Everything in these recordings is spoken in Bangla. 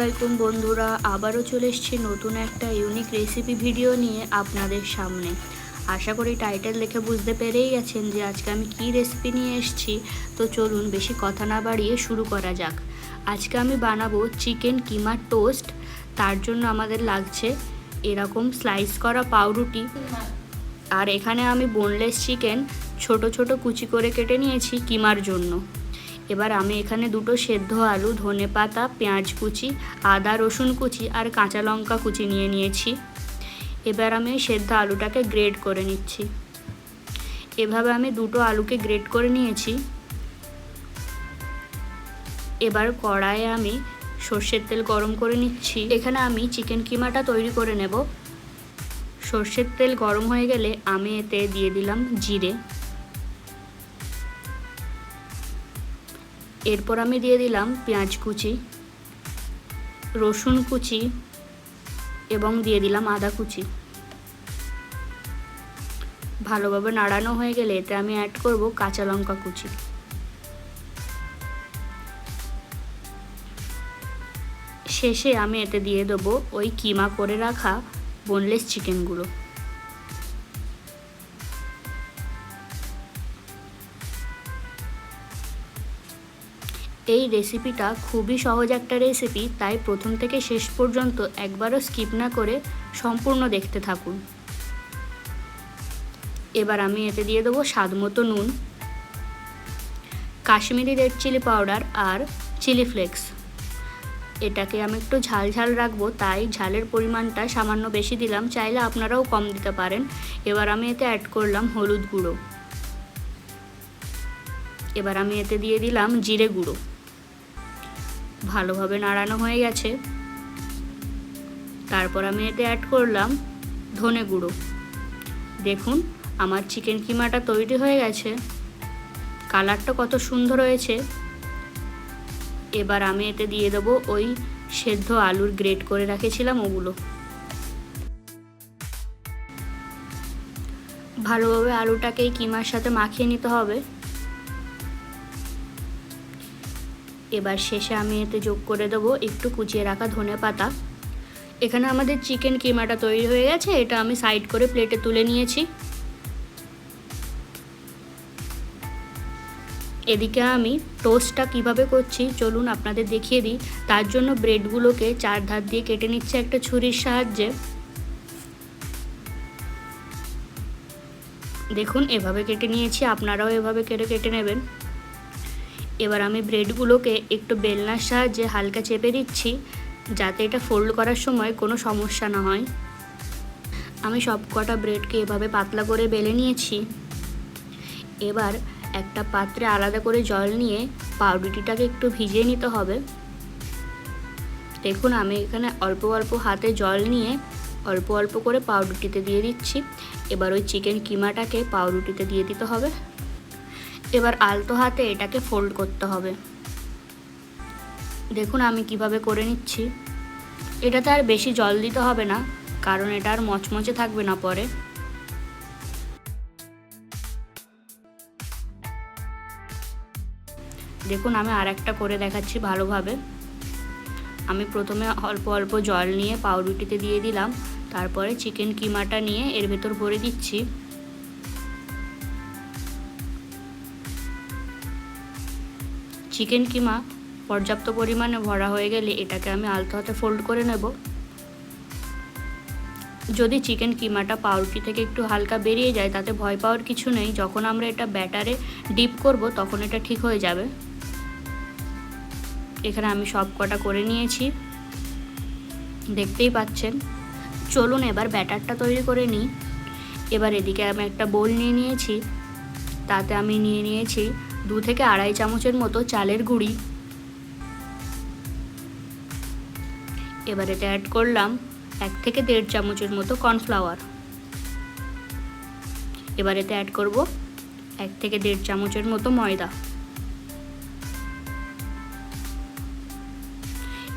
আলাইকুম বন্ধুরা, আবারও চলে এসেছি নতুন একটা ইউনিক রেসিপি ভিডিও নিয়ে আপনাদের সামনে। আশা করি টাইটেল দেখে বুঝতে পেরেই গেছেন যে আজকে আমি কী রেসিপি নিয়ে এসেছি। তো চলুন বেশি কথা না বাড়িয়ে শুরু করা যাক। আজকে আমি বানাবো চিকেন কিমা টোস্ট তার জন্য আমাদের লাগছে এরকম স্লাইস করা পাউরুটি। আর এখানে আমি বোনলেস চিকেন ছোট ছোট কুচি করে কেটে নিয়েছি কিমার জন্য। এবার আমি এখানে দুটো সেদ্ধ আলু, ধনে পাতা, পেঁয়াজ কুচি, আদা রসুন কুচি আর কাঁচা লঙ্কা কুচি নিয়ে নিয়েছি। এবার আমি সেদ্ধ আলুটাকে গ্রেড করে নিচ্ছি। এভাবে আমি দুটো আলুকে গ্রেড করে নিয়েছি। এবার কড়াইয়ে আমি সর্ষের তেল গরম করে নিচ্ছি। এখানে আমি চিকেন কিমাটা তৈরি করে নেব। সর্ষের তেল গরম হয়ে গেলে আমি এতে দিয়ে দিলাম জিরে। এরপর আমি দিয়ে দিলাম পেঁয়াজ কুচি, রসুন কুচি এবং দিয়ে দিলাম আদা কুচি। ভালোভাবে নাড়ানো হয়ে গেলে এতে আমি অ্যাড করব কাঁচা লঙ্কা কুচি। শেষে আমি এতে দিয়ে দেবো ওই কিমা করে রাখা বোনলেস চিকেনগুলো এই রেসিপিটা খুবই সহজ একটা রেসিপি তাই প্রথম থেকে শেষ পর্যন্ত একবারও স্কিপ না করে সম্পূর্ণ দেখতে থাকুন। এবার আমি এতে দিয়ে দেবো স্বাদ মতো নুন, কাশ্মীরি রেড চিলি পাউডার আর চিলি ফ্লেক্স এটাকে আমি একটু ঝাল ঝাল রাখব, তাই ঝালের পরিমাণটা সামান্য বেশি দিলাম, চাইলে আপনারাও কম দিতে পারেন। এবার আমি এতে অ্যাড করলাম হলুদ গুঁড়ো। এবার আমি এতে দিয়ে দিলাম জিরে গুঁড়ো। ভালোভাবে নাড়ানো হয়ে গেছে। তারপর আমি এতে অ্যাড করলাম ধনে গুঁড়ো। দেখুন, আমার চিকেন কিমাটা তৈরি হয়ে গেছে। কালারটা কত সুন্দর হয়েছে। এবার আমি এতে দিয়ে দেবো ওই সেদ্ধ আলুর গ্রেট করে রেখেছিলাম ওগুলো। ভালোভাবে আলুটাকে এই কিমার সাথে মাখিয়ে নিতে হবে। এবার শেষে আমি এতে যোগ করে দেবো একটু কুচিয়ে রাখা ধনে পাতা। এখানে আমাদের চিকেন কিমাটা তৈরি হয়ে গেছে, এটা আমি সাইড করে প্লেটে তুলে নিয়েছি। এদিকে আমি টোস্টটা কীভাবে করছি, চলুন আপনাদের দেখিয়ে দিই। তার জন্য ব্রেডগুলোকে চার ধার দিয়ে কেটে নিচ্ছে একটা ছুরির সাহায্যে। দেখুন, এভাবে কেটে নিয়েছি, আপনারাও এভাবে কেটে কেটে নেবেন। এবার আমি ব্রেডগুলোকে একটু বেলনার সাহায্যে হালকা চেপে দিচ্ছি যাতে এটা ফোল্ড করার সময় কোনো সমস্যা না হয়। আমি সব কটা ব্রেডকে এভাবে পাতলা করে বেলে নিয়েছি। এবার একটা পাত্রে আলাদা করে জল নিয়ে পাউরুটিটাকে একটু ভিজিয়ে নিতে হবে। দেখুন, আমি এখানে অল্প অল্প হাতে জল নিয়ে অল্প অল্প করে পাউরুটিতে দিয়ে দিচ্ছি। এবার ওই চিকেন কিমাটাকে পাউরুটিতে দিয়ে দিতে হবে। এবার আলতো হাতে এটাকে ফোল্ড করতে হবে। দেখুন আমি কীভাবে করে নিচ্ছি। এটাতে আর বেশি জল দিতে হবে না, কারণ এটা আর মচমচে থাকবে না পরে। দেখুন আমি আর একটা করে দেখাচ্ছি ভালোভাবে। আমি প্রথমে অল্প অল্প জল নিয়ে পাউরুটিতে দিয়ে দিলাম, তারপরে চিকেন কিমাটা নিয়ে এর ভেতর ভরে দিচ্ছি। চিকেন কিমা পর্যাপ্ত পরিমাণে ভরা হয়ে গেলে এটাকে আমি আলতো হাতে ফোল্ড করে নেব। যদি চিকেন কিমাটা পাউরুটি থেকে একটু হালকা বেরিয়ে যায়, তাতে ভয় পাওয়ার কিছু নেই। যখন আমরা এটা ব্যাটারে ডিপ করব, তখন এটা ঠিক হয়ে যাবে। এখানে আমি সব কটা করে নিয়েছি। দেখতেই পাচ্ছেন। চলুন এবার ব্যাটারটা তৈরি করে নিই। এবার এদিকে আমি একটা বোল নিয়ে নিয়েছি। তাতে আমি নিয়ে নিয়েছি দু থেকে আড়াই চামচের মতো চালের গুঁড়ি। এবার এতে অ্যাড করলাম এক থেকে দেড় চামচের মতো কর্নফ্লাওয়ার এবার এতে অ্যাড করব এক থেকে দেড় চামচের মতো ময়দা।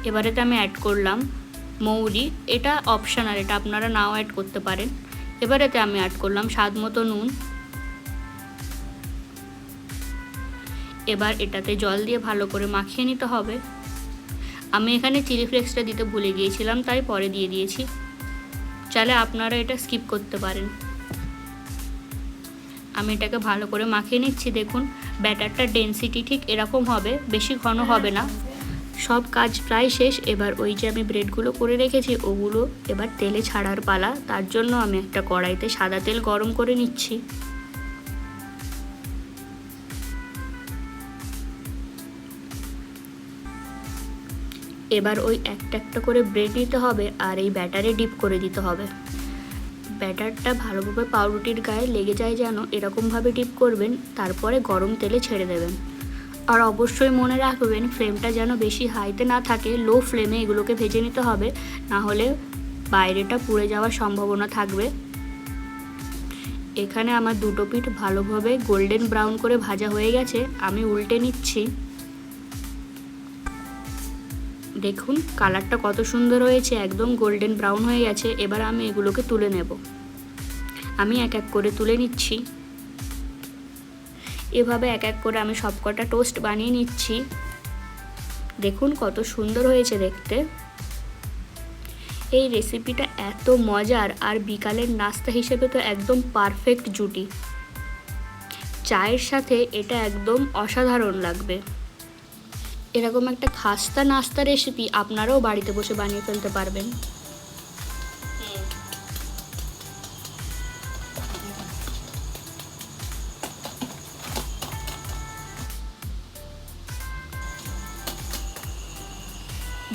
এবার এবারেতে আমি অ্যাড করলাম মৌরি। এটা অপশানাল এটা আপনারা নাও অ্যাড করতে পারেন। এবারেতে আমি অ্যাড করলাম স্বাদ মতো নুন। এবার এটাতে জল দিয়ে ভালো করে মাখিয়ে নিতে হবে। আমি এখানে চিলি ফ্লেক্সটা দিতে ভুলে গিয়েছিলাম, তাই পরে দিয়ে দিয়েছি। চাইলে আপনারা এটা স্কিপ করতে পারেন। আমি এটাকে ভালো করে মাখিয়ে নিচ্ছি। দেখুন ব্যাটারটা ডেন্সিটি ঠিক এরকম হবে, বেশি ঘন হবে না। সব কাজ প্রায় শেষ। এবার ওই যে আমি ব্রেডগুলো করে রেখেছি, ওগুলো এবার তেলে ছাড়ার পালা। তার জন্য আমি একটা কড়াইতে সাদা তেল গরম করে নিচ্ছি। এবার ওই একটা একটা করে ব্রেড নিতে হবে আর এই ব্যাটারে ডিপ করে দিতে হবে। ব্যাটারটা ভালোভাবে পাউরুটির গায়ে লেগে যায় যেন এরকমভাবে ডিপ করবেন, তারপরে গরম তেলে ছেড়ে দেবেন। আর অবশ্যই মনে রাখবেন ফ্লেমটা যেন বেশি হাইতে না থাকে লো ফ্লেমে এগুলোকে ভেজে নিতে হবে, না হলে বাইরেটা পুড়ে যাওয়ার সম্ভাবনা থাকবে। এখানে আমার দুটো পিঠ ভালোভাবে গোল্ডেন ব্রাউন করে ভাজা হয়ে গেছে, আমি উল্টে নিচ্ছি। দেখুন, কালারটা কত সুন্দর হয়েছে, একদম গোল্ডেন ব্রাউন হয়ে গেছে। এবার আমি এগুলোকে তুলে নেব। আমি এক এক করে তুলে নিচ্ছি। এভাবে এক এক করে আমি সবকটা টোস্ট বানিয়ে নিচ্ছি। দেখুন, কত সুন্দর হয়েছে দেখতে। এই রেসিপিটা এত মজার, আর বিকালের নাস্তা হিসেবে তো একদম পারফেক্ট জুটি। চায়ের সাথে এটা একদম অসাধারণ লাগবে। এরকম একটা খাস্তা নাস্তা রেসিপি আপনারাও বাড়িতে বসে বানিয়ে ফেলতে পারবেন।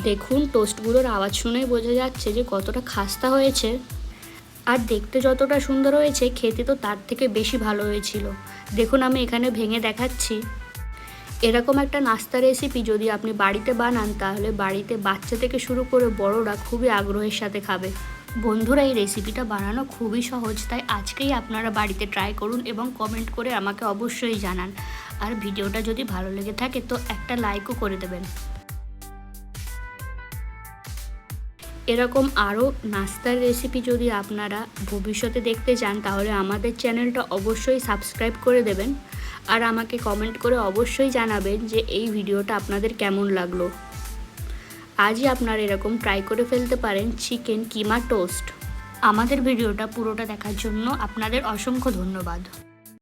দেখুন টোস্টগুলোর আওয়াজ শুনেই বোঝা যাচ্ছে যে কতটা খাস্তা হয়েছে। আর দেখতে যতটা সুন্দর হয়েছে, খেতে তো তার থেকে বেশি ভালো হয়েছিল। দেখুন, আমি এখানে ভেঙে দেখাচ্ছি। এরকম একটা নাস্তা রেসিপি যদি আপনি বাড়িতে বানান, তাহলে বাড়িতে বাচ্চা থেকে শুরু করে বড়রা খুবই আগ্রহের সাথে খাবে। বন্ধুরা, এই রেসিপিটা বানানো খুবই সহজ, তাই আজকেই আপনারা বাড়িতে ট্রাই করুন এবং কমেন্ট করে আমাকে অবশ্যই জানান। আর ভিডিওটা যদি ভালো লেগে থাকে, তো একটা লাইকও করে দেবেন। এরকম আরও নাস্তার রেসিপি যদি আপনারা ভবিষ্যতে দেখতে চান, তাহলে আমাদের চ্যানেলটা অবশ্যই সাবস্ক্রাইব করে দেবেন। আর আমাকে কমেন্ট করে অবশ্যই জানাবেন যে এই ভিডিওটা আপনাদের কেমন লাগল। আজই আপনারা এরকম ট্রাই করে ফেলতে পারেন চিকেন কিমা টোস্ট আমাদের ভিডিওটা পুরোটা দেখার জন্য আপনাদের অসংখ্য ধন্যবাদ।